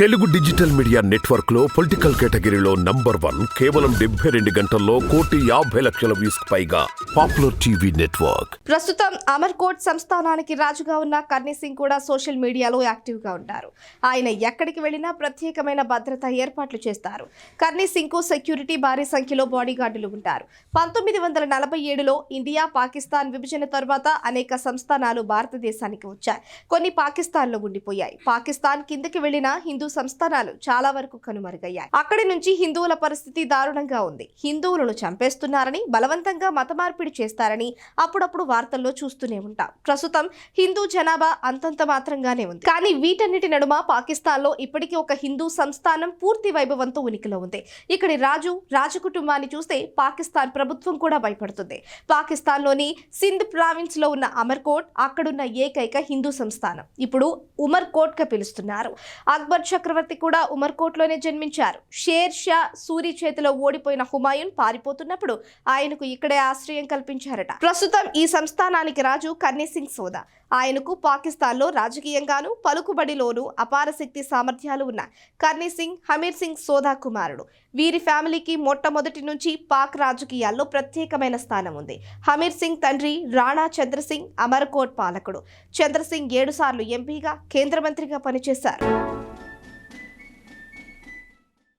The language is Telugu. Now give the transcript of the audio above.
తెలుగు డిజిటల్ మీడియా నెట్వర్క్లో పొలిటికల్ కేటగిరీలో నంబర్ వన్ కేవలం డెబ్బై రెండు గంటల్లో కోటి యాభై లక్షల వ్యూస్ పైగా పాపులర్ టీవీ నెట్వర్క్. ప్రస్తుతం అమర్కోట్ సంస్థానానికి రాజుగా ఉన్న కర్ణీ సింగ్ కూడా సోషల్ మీడియాలో యాక్టివ్గా ఉంటారు ఆయన ఎక్కడికి వెళ్ళినా ప్రత్యేకమైన భద్రత ఏర్పాట్లు చేస్తారు. కర్ణీ సింగ్కు సెక్యూరిటీ భారీ సంఖ్యలో బాడీ గార్డులు ఉంటారు. పంతొమ్మిది వందల నలభై ఏడులో ఇండియా పాకిస్తాన్ విభజన తర్వాత అనేక సంస్థానాలు భారతదేశానికి వచ్చాయి. కొన్ని పాకిస్తాన్లో ఉండిపోయాయి. పాకిస్తాన్ కిందకి వెళ్ళిన హిందూ సంస్థానాలు చాలా వరకు కనుమరుగయ్యాయి. అక్కడి నుంచి హిందువుల పరిస్థితి దారుణంగా ఉంది. హిందువులను చంపేస్తున్నారని బలవంతంగా మత మార్పిడి చేస్తారని అప్పుడప్పుడు వార్తల్లో చూస్తూనే ఉంటాం. ప్రస్తుతం హిందూ జనాభా అంతంత మాత్రంగానే ఉంది. కానీ వీటన్నిటి నడుమ పాకిస్తాన్లో ఇప్పటికీ ఒక హిందూ సంస్థానం పూర్తి వైభవంతో ఉనికిలో ఉంది. ఇక్కడి రాజు రాజకుటుంబాన్ని చూస్తే పాకిస్తాన్ ప్రభుత్వం కూడా భయపడుతుంది. పాకిస్తాన్లోని సింధ్ ప్రావిన్స్లో ఉన్న అమర్కోట్ అక్కడున్న ఏకైక హిందూ సంస్థానం. ఇప్పుడు ఉమర్ కోట్గా పిలుస్తున్నారు. అక్బర్ చక్రవర్తి కూడా ఉమర్కోట్లోనే జన్మించారు. షేర్ షా సూరి చేతిలో ఓడిపోయిన హుమాయూన్ పారిపోతున్నప్పుడు ఆయనకు ఇక్కడే ఆశ్రయం కల్పించారట. ప్రస్తుతం ఈ సంస్థానానికి రాజు కర్ణీ సింగ్ సోదా. ఆయనకు పాకిస్తాన్లో రాజకీయంగాను పలుకుబడిలోనూ అపార శక్తి సామర్థ్యాలు ఉన్న కర్ణీ సింగ్ హమీర్ సింగ్ సోదా కుమారుడు. వీరి ఫ్యామిలీకి మొట్టమొదటి నుంచి పాక్ రాజకీయాల్లో ప్రత్యేకమైన స్థానం ఉంది. హమీర్ సింగ్ తండ్రి రాణా చంద్రసింగ్ అమర్కోట్ పాలకుడు. చంద్రసింగ్ ఏడుసార్లు ఎంపీగా కేంద్ర మంత్రిగా పనిచేశారు.